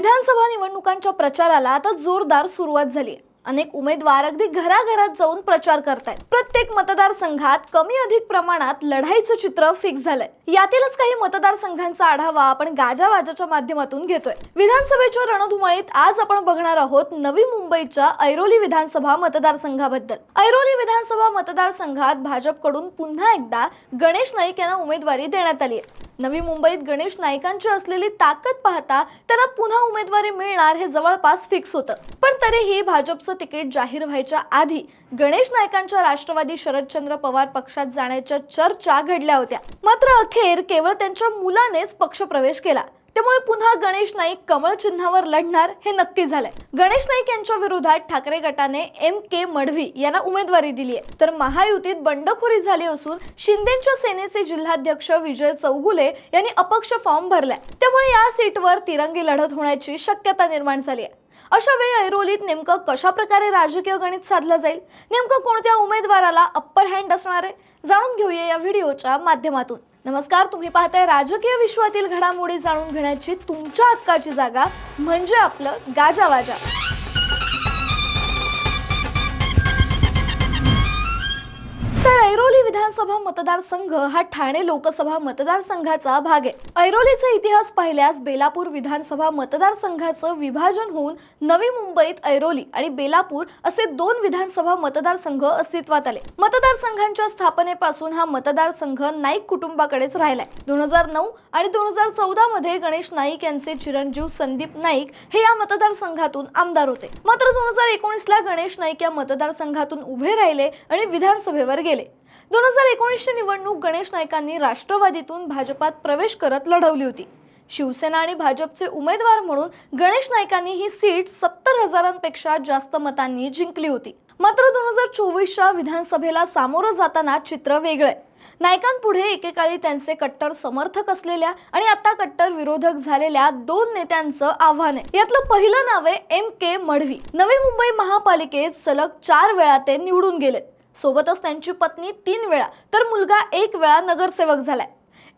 विधानसभा निवडणुकांच्या प्रचाराला आता जोरदार सुरुवात झाली आहे अनेक उमेदवार अगदी घराघरात जाऊन प्रचार करतायत. प्रत्येक मतदारसंघात कमी अधिक प्रमाणात लढाईचं चित्र फिक्स झालंय. यातीलच काही मतदारसंघांचा आढावा आपण गाजावाजाच्या माध्यमातून घेतोय. विधानसभेच्या रणधुमाळीत आज आपण बघणार आहोत नवी मुंबईच्या ऐरोली विधानसभा मतदारसंघाबद्दल. ऐरोली विधानसभा मतदारसंघात भाजपकडून पुन्हा एकदा गणेश नाईक यांना उमेदवारी देण्यात आली आहे नवी मुंबईत गणेश नाईकांची असलेली ताकद पाहता त्यांना पुन्हा उमेदवारी मिळणार हे जवळपास फिक्स होतं. पण तरीही भाजपचं तिकीट जाहीर व्हायच्या आधी गणेश नाईकांच्या राष्ट्रवादी शरदचंद्र पवार पक्षात जाण्याच्या चर्चा घडल्या होत्या. मात्र अखेर केवळ त्यांच्या मुलानेच पक्षप्रवेश केला. त्यामुळे पुन्हा गणेश नाईक कमळ चिन्हावर लढणार हे नक्की झालंय. गणेश नाईक यांच्या विरोधात ठाकरे गटाने एम के मढवी यांना उमेदवारी दिली आहे तर महायुतीत बंडखोरी झाली असून शिंदेच्या सेनेचे जिल्हाध्यक्ष विजय चौगुले यांनी अपक्ष फॉर्म भरलाय. त्यामुळे या सीटवर तिरंगी लढत होण्याची शक्यता निर्माण झाली आहे अशा वेळी ऐरोलीत नेमकं कशा प्रकारे राजकीय गणित साधलं जाईल? नेमकं कोणत्या उमेदवाराला अप्पर हँड असणार आहे? जाणून घेऊया या व्हिडिओच्या माध्यमातून. नमस्कार तुम्ही पाहताय राजकीय विश्वातील घडामोडी जाणून घेण्याची तुमच्या हक्काची जागा म्हणजे आपलं गाजावाजा. तर ऐरोली विधानसभा मतदारसंघ हा ठाणे लोकसभा मतदारसंघाचा भाग आहे. ऐरोलीचा इतिहास पाहिल्यास बेलापूर विधानसभा मतदारसंघाचं विभाजन होऊन नवी मुंबईत ऐरोली आणि बेलापूर असे दोन विधानसभा मतदारसंघ अस्तित्वात आले. मतदारसंघांच्या स्थापनेपासून हा मतदारसंघ नाईक कुटुंबाकडेच राहिलाय. दोन हजार नऊ आणि दोन हजार चौदा मध्ये गणेश नाईक यांचे चिरंजीव संदीप नाईक हे या मतदारसंघातून आमदार होते. मात्र दोन हजार एकोणीस ला गणेश नाईक या मतदारसंघातून उभे राहिले आणि विधानसभेवर गेले. दोन हजार एकोणीसची निवडणूक गणेश नायकांनी राष्ट्रवादीतून भाजपात प्रवेश करत लढवली होती. शिवसेना आणि भाजपचे उमेदवार म्हणून गणेश नायकांनी ही सीट सत्तर हजारांपेक्षा जास्त मतांनी जिंकली होती. मात्र दोन हजार चोवीसच्या विधानसभेला सामोरं जाताना चित्र वेगळं. नायकांपुढे एकेकाळी त्यांचे कट्टर समर्थक असलेल्या आणि आता कट्टर विरोधक झालेल्या दोन नेत्यांचं आव्हान आहे. यातलं पहिलं नाव आहे एम के मढवी नवी मुंबई महापालिकेत सलग चार वेळा ते निवडून गेलेत. सोबतच त्यांची पत्नी तीन वेळा तर मुलगा एक वेळा नगरसेवक झालाय.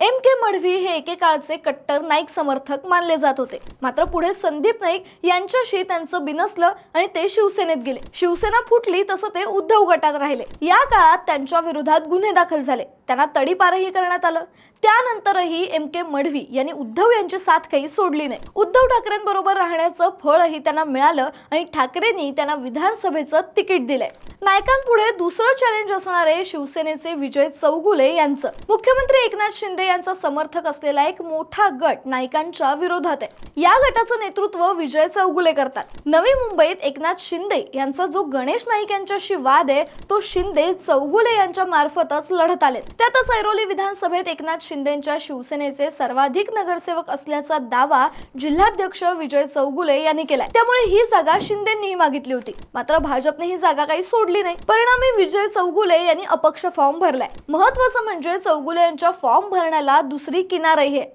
एम के मढवी हे एकेकाळचे कट्टर नाईक समर्थक मानले जात होते. मात्र पुढे संदीप नाईक यांच्याशी त्यांचं बिनसलं आणि ते शिवसेनेत गेले. शिवसेना फुटली तसं ते उद्धव गटात राहिले. या काळात त्यांच्या विरोधात गुन्हे दाखल झाले. त्यांना तडीपारही करण्यात आलं. त्यानंतरही एम के मढवी यांनी उद्धव यांची साथ काही सोडली नाही. उद्धव ठाकरेंबरोबर राहण्याचं फळही त्यांना मिळालं आणि ठाकरेंनी त्यांना विधानसभेचं तिकीट दिलंय. नायकांपुढे दुसरं चॅलेंज असणारे शिवसेनेचे विजय चौगुले यांचं. मुख्यमंत्री एकनाथ शिंदे यांचा समर्थक असलेला एक मोठा गट नायकांच्या विरोधात आहे. या गटाचं नेतृत्व विजय चौगुले करतात. नवी मुंबईत एकनाथ शिंदे यांचा जो गणेश नाईक यांच्याशी वाद आहे तो शिंदे चौगुले यांच्या मार्फतच लढत आले त्यातच ऐरोली विधानसभेत एकनाथ शिंदेच्या शिवसेनेचे सर्वाधिक नगरसेवक असल्याचा दावा जिल्हाध्यक्ष विजय चौगुले यांनी केलाय. त्यामुळे ही जागा शिंदेंनीही मागितली होती. मात्र भाजपने ही जागा काही सोडली नाही. परिणामी विजय चौगुले यांनी अपक्ष फॉर्म भरलाय. महत्वाचं म्हणजे चौगुले यांच्या फॉर्म भरण्याला दुसरी किनारही आहे.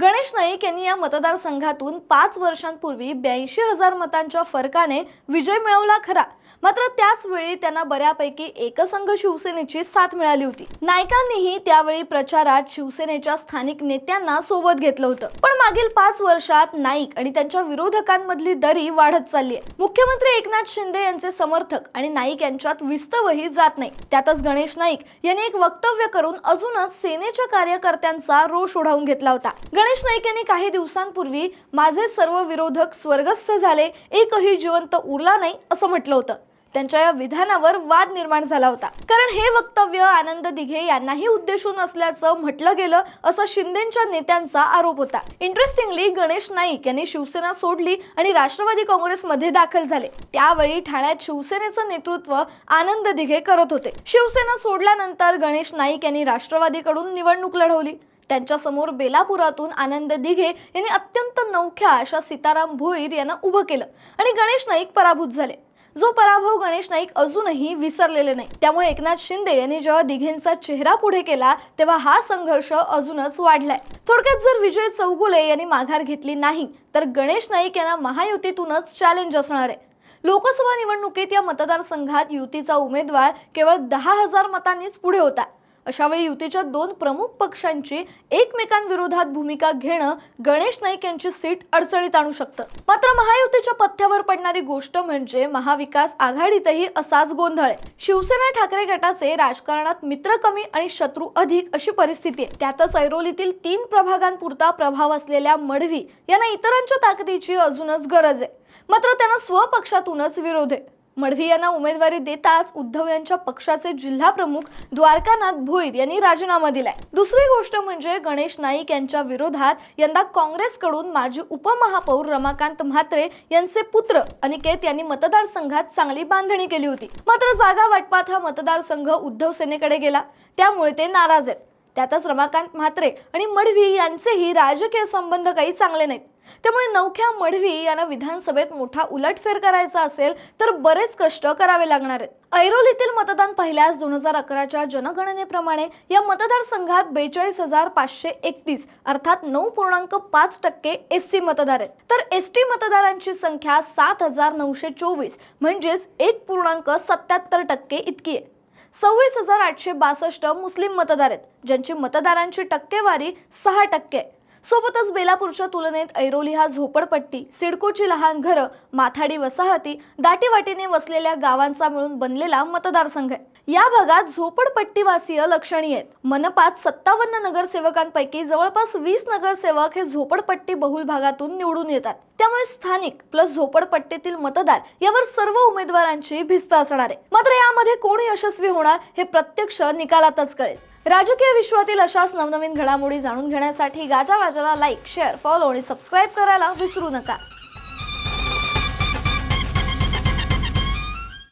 गणेश नाईक यांनी या मतदारसंघातून पाच वर्षांपूर्वी ब्याऐंशी हजार मतांच्या फरकाने विजय मिळवला खरा. मात्र त्याच वेळी त्यांना बऱ्यापैकी एकसंघ शिवसेनेची साथ मिळाली होती. नायकांनीही त्यावेळी प्रचारात शिवसेनेच्या स्थानिक नेत्यांना सोबत घेतलं होतं. पण मागील पाच वर्षात नाईक आणि त्यांच्या विरोधकांमधली दरी वाढत चालली आहे. मुख्यमंत्री एकनाथ शिंदे यांचे समर्थक आणि नाईक यांच्यात विस्तवही जात नाही. त्यातच गणेश नाईक यांनी एक वक्तव्य करून अजूनच सेनेच्या कार्यकर्त्यांचा रोष ओढावून घेतला होता. गणेश नाईक यांनी काही दिवसांपूर्वी माझे सर्व विरोधक स्वर्गस्थ झाले एकही जिवंत उरला नाही असं म्हटलं होतं. त्यांच्या या विधानावर वाद निर्माण झाला होता. कारण हे वक्तव्य आनंद दिघे यांनाही उद्देशून असल्याचं म्हटलं गेलं असं शिंदेच्या नेत्यांचा आरोप होता. इंटरेस्टिंगली गणेश नाईक यांनी शिवसेना सोडली आणि राष्ट्रवादी काँग्रेसमध्ये दाखल झाले. त्यावेळी ठाण्यात शिवसेनेचं नेतृत्व आनंद दिघे करत होते. शिवसेना सोडल्यानंतर गणेश नाईक यांनी राष्ट्रवादीकडून निवडणूक लढवली. त्यांच्यासमोर बेलापुरातून आनंद दिघे यांनी अत्यंत नवख्या अशा सीताराम भोईर यांना उभं केलं आणि गणेश नाईक पराभूत झाले. जो पराभव गणेश नाईक अजूनही विसरलेले नाही. त्यामुळे एकनाथ शिंदे यांनी जेव्हा दिघेंचा चेहरा पुढे केला तेव्हा हा संघर्ष अजूनच वाढलाय. थोडक्यात जर विजय चौगुले यांनी माघार घेतली नाही तर गणेश नाईक यांना महायुतीतूनच चॅलेंज असणार आहे. लोकसभा निवडणुकीत या मतदारसंघात युतीचा उमेदवार केवळ दहा हजार मतांनीच पुढे होता. अशा वेळी युतीच्या दोन प्रमुख पक्षांची एकमेकांविरोधात भूमिका घेणं गणेश नाईक यांची सीट अडचणीत आणू शकतं. मात्र महायुतीच्या पथ्यावर पडणारी गोष्ट म्हणजे महाविकास आघाडीतही असाच गोंधळ. आहे शिवसेना ठाकरे गटाचे राजकारणात मित्र कमी आणि शत्रू अधिक अशी परिस्थिती आहे. त्यातच ऐरोलीतील तीन प्रभागांपुरता प्रभाव असलेल्या मढवी यांना इतरांच्या ताकदीची अजूनच गरज आहे. मात्र त्यांना स्वपक्षातूनच विरोध आहे. मडवी यांना उमेदवारी देताच उद्धव यांच्या पक्षाचे जिल्हा प्रमुख द्वारकानाथ भोईर यांनी राजीनामा दिलाय. दुसरी गोष्ट म्हणजे गणेश नाईक यांच्या विरोधात यंदा काँग्रेसकडून माजी उपमहापौर रमाकांत म्हात्रे यांचे पुत्र अनिकेत यांनी मतदारसंघात चांगली बांधणी केली होती. मात्र जागा वाटपात हा मतदारसंघ उद्धव सेनेकडे गेला. त्यामुळे ते नाराज आहेत. त्यातच रमाकांत म्हात्रे आणि मढवी यांचेही राजकीय संबंध काही चांगले नाहीत. त्यामुळे नवख्या मढवी यांना विधानसभेत मोठा उलटफेर करायचा असेल तर बरेच कष्ट करावे लागणार आहेत. ऐरोलीतील मतदान पहिल्यास दोन हजार अकराच्या जनगणनेप्रमाणे या मतदारसंघात बेचाळीस हजार पाचशे एकतीस अर्थात नऊ पूर्णांक पाच टक्के एस सी मतदार आहेत. तर एस टी मतदारांची संख्या सात हजार नऊशे चोवीस म्हणजेच एक पूर्णांक सत्याहत्तर टक्के इतकी आहे. सव्वीस हजार आठशे बासष्ट मुस्लिम मतदार आहेत ज्यांची मतदारांची टक्केवारी सहा टक्के. आहे सोबतच बेलापूरच्या तुलनेत ऐरोली हा झोपडपट्टी सिडकोची लहान घरं माथाडी वसाहती दाटीवाटीने वसलेल्या गावांचा मिळून बनलेला मतदारसंघ आहे. या भागात झोपडपट्टीवासीय लक्षणीय आहेत. मनपात सत्तावन्न नगरसेवकांपैकी जवळपास वीस नगरसेवक हे झोपडपट्टी बहुल भागातून निवडून येतात. त्यामुळे स्थानिक प्लस झोपडपट्टीतील मतदार यावर सर्व उमेदवारांची भिस्त असणार आहे. मात्र यामध्ये कोण यशस्वी होणार हे प्रत्यक्ष निकालातच कळेल. राजकीय विश्वातील अशाच नवनवीन घडामोडी जाणून घेण्यासाठी गाजावाजाला लाईक शेअर फॉलो आणि सबस्क्राईब करायला विसरू नका.